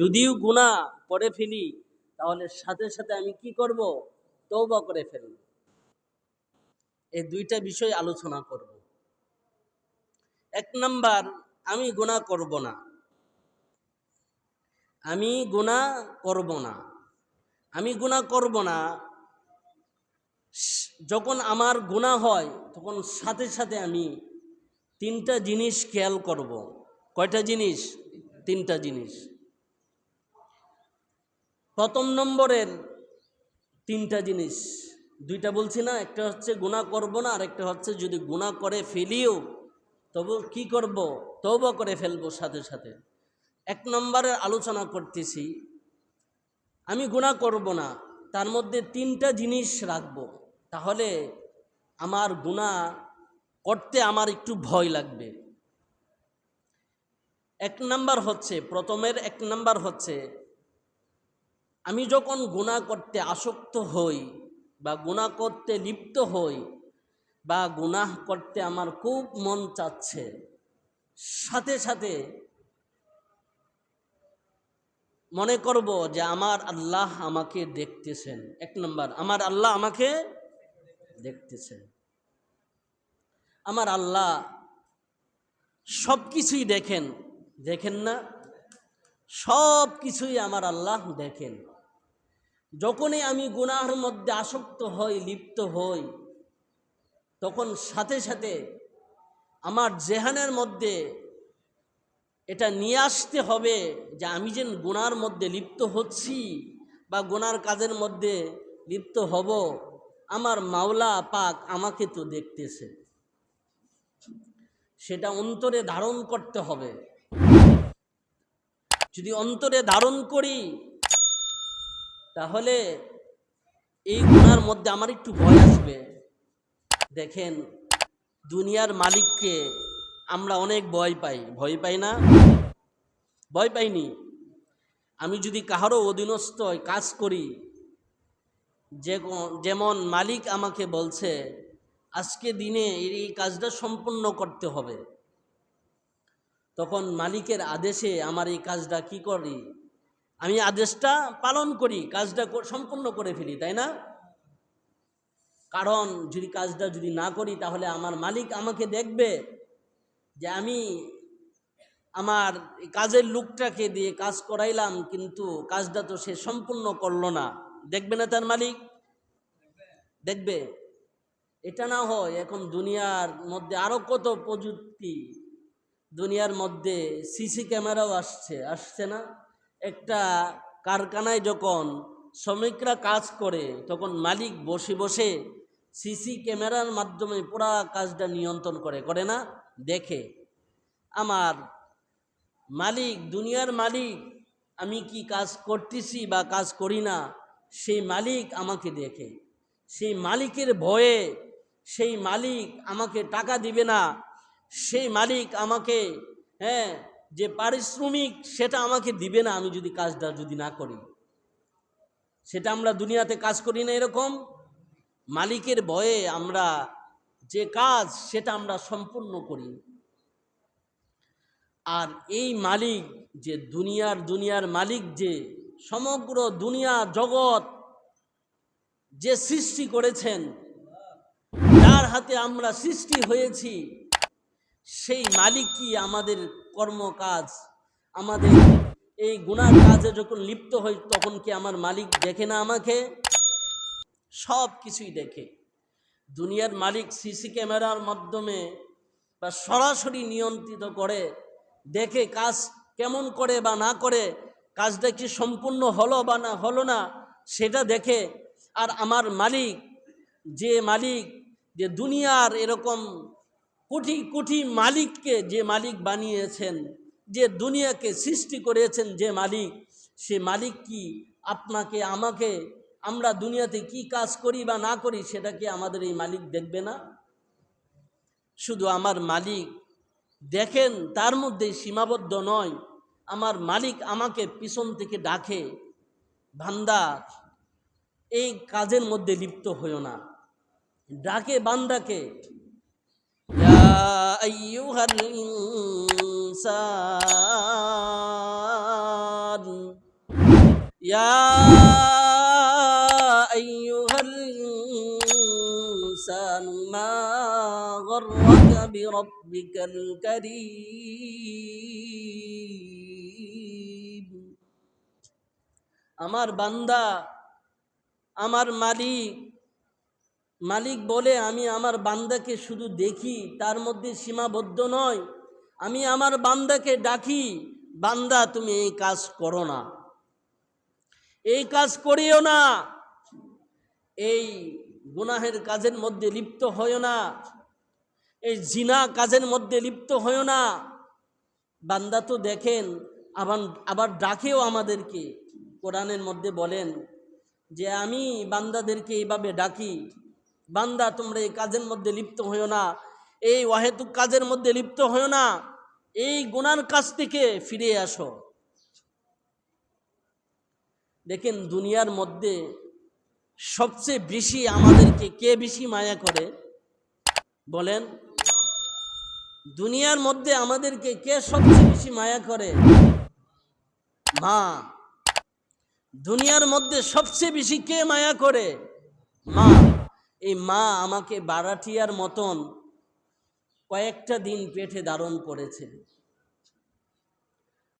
যদিও গুণা করে ফেলি, তাহলে সাথে সাথে আমি কি করব? তৌবা করে ফেলব। এই দুইটা বিষয় আলোচনা করব। এক নাম্বার, আমি গুণা করব না। আমি গুণা করব না। আমি গুণা করব না। যখন আমার গুণা হয়, তখন সাথে সাথে আমি তিনটা জিনিস খেয়াল করব। কয়টা জিনিস? তিনটা জিনিস। প্রথম নম্বরের তিনটা জিনিস। দুইটা বলছি না, একটা হচ্ছে গুণা করব না আর একটা হচ্ছে যদি গুণা করে ফেলিও, তবু কি করব? তবু করে ফেলব সাথে সাথে। এক নম্বরের আলোচনা করতেছি, আমি গুণা করব না, তার মধ্যে তিনটা জিনিস রাখব। তাহলে আমার গুণা করতে আমার একটু ভয় লাগবে। এক নাম্বার হচ্ছে, প্রথমের এক নাম্বার হচ্ছে আমি যখন গুণা করতে আসক্ত হই বা গুণা করতে লিপ্ত হই বা গুনাহ করতে আমার খুব মন চাচ্ছে, সাথে সাথে মনে করব যে আমার আল্লাহ আমাকে দেখতেছেন। এক নম্বর, আমার আল্লাহ আমাকে দেখতেছেন। আমার আল্লাহ সব কিছুই দেখেন দেখেন না সব কিছুই আমার আল্লাহ দেখেন। যখনই আমি গুনাহর মধ্যে আসক্ত হই, লিপ্ত হই, তখন সাথে সাথে আমার জেহানের মধ্যে এটা নিয়ে আসতে হবে যে আমি যে গুনার মধ্যে লিপ্ত হচ্ছি বা গুনার কাজের মধ্যে লিপ্ত হব। আমার মাওলা পাক আমাকে তো দেখতেছে। সেটা অন্তরে ধারণ করতে হবে। যদি অন্তরে ধারণ করি, তাহলে এই গুনার মধ্যে আমার একটু ভয় আসবে। দেখেন, দুনিয়ার মালিককে আমরা অনেক ভয় পাই। ভয় পাই না? ভয় পাইনি। আমি যদি কাহারও অধীনস্থ কাজ করি যেমন মালিক আমাকে বলছে, আজকে দিনে এই কাজটা সম্পূর্ণ করতে হবে। তখন মালিকের আদেশে আমার এই কাজটা কি করি? আমি আদেশটা পালন করি, কাজটা সম্পূর্ণ করে ফেলি, তাই না? কারণ যদি কাজটা যদি না করি, তাহলে আমার মালিক আমাকে দেখবে যে আমি আমার কাজের লোকটাকে দিয়ে কাজ করাইলাম, কিন্তু কাজটা তো সে সম্পূর্ণ করল না। দেখবে না তার মালিক? দেখবে। এটা না হয় এখন দুনিয়ার মধ্যে আরও কত প্রযুক্তি দুনিয়ার মধ্যে সিসি ক্যামেরাও আসছে আসছে না। একটা কারখানায় যখন শ্রমিকরা কাজ করে, তখন মালিক বসে বসে সিসি ক্যামেরার মাধ্যমে পুরা কাজটা নিয়ন্ত্রণ করে করে না, দেখে। আমার মালিক, দুনিয়ার মালিক, আমি কি কাজ করতেছি বা কাজ করি না, সেই মালিক আমাকে দেখে। সেই মালিকের ভয়ে, সেই মালিক আমাকে টাকা দিবে না সেই মালিক আমাকে হ্যাঁ যে পারিশ্রমিক সেটা আমাকে দিবে না আমি যদি কাজটা যদি না করি। সেটা আমরা দুনিয়াতে কাজ করি না এরকম। মালিকের ভয়ে আমরা যে কাজ সেটা আমরা সম্পূর্ণ করি। আর এই মালিক যে দুনিয়ার দুনিয়ার মালিক যে সমগ্র দুনিয়া জগৎ যে সৃষ্টি করেছেন, যার হাতে আমরা সৃষ্টি হয়েছি সেই মালিক কি আমাদের কর্মকাজ। আমাদের এই গুণার কাজে যখন লিপ্ত হই, তখন কি আমার মালিক দেখে না আমাকে? সব কিছুই দেখে। দুনিয়ার মালিক সিসি ক্যামেরার মাধ্যমে বা সরাসরি নিয়ন্ত্রিত করে, দেখে কাজ কেমন করে বা না করে, কাজটা কি সম্পূর্ণ হলো বা না হলো না, সেটা দেখে আর আমার মালিক, যে মালিক, যে দুনিয়ার এরকম কোটি কোটি মালিককে যে মালিক বানিয়েছেন, যে দুনিয়াকে সৃষ্টি করেছেন যে মালিক, সে মালিক কি আপনাকে, আমাকে, আমরা দুনিয়াতে কি কাজ করি বা না করি সেটা কি আমাদের এই মালিক দেখবে না? শুধু আমার মালিক দেখেন, তার মধ্যে সীমাবদ্ধ নয়। আমার মালিক আমাকে পিছন থেকে ডাকে, বান্দা, এই কাজের মধ্যে লিপ্ত হইও না। ডাকে বান্দাকে ইয়া আইয়ুহাল ইনসান يا أيها الإنسان ما غرك بربك الكريم আমার বান্দা আমার মালিক মালিক বলে, আমি আমার বান্দাকে শুধু দেখি, তার মধ্যে সীমাবদ্ধ নয়। আমি আমার বান্দাকে ডাকি, বান্দা, তুমি এই কাজ করো না। এই কাজ করিও না। এই গুনাহের কাজের মধ্যে লিপ্ত হয় না। এই জিনা কাজের মধ্যে লিপ্ত হয় না। বান্দা তো দেখেন, আবার আবার ডাকেও আমাদেরকে। কোরআনের মধ্যে বলেন যে, আমি বান্দাদেরকে এইভাবে ডাকি বান্দা, তোমরা এই কাজের মধ্যে লিপ্ত হইও না। এই অহেতুক কাজের মধ্যে লিপ্ত হইও না। এই গুনার কাজ থেকে ফিরে আসো। দেখেন, দুনিয়ার মধ্যে সবচেয়ে বেশি আমাদেরকে কে বেশি মায়া করে? বলেন, দুনিয়ার মধ্যে আমাদেরকে কে সবচেয়ে বেশি মায়া করে? মা। দুনিয়ার মধ্যে সবচেয়ে বেশি কে মায়া করে? মা। এই মা আমাকে বারাটিয়ার মতন কয়েকটা দিন পেটে ধারণ করেছে।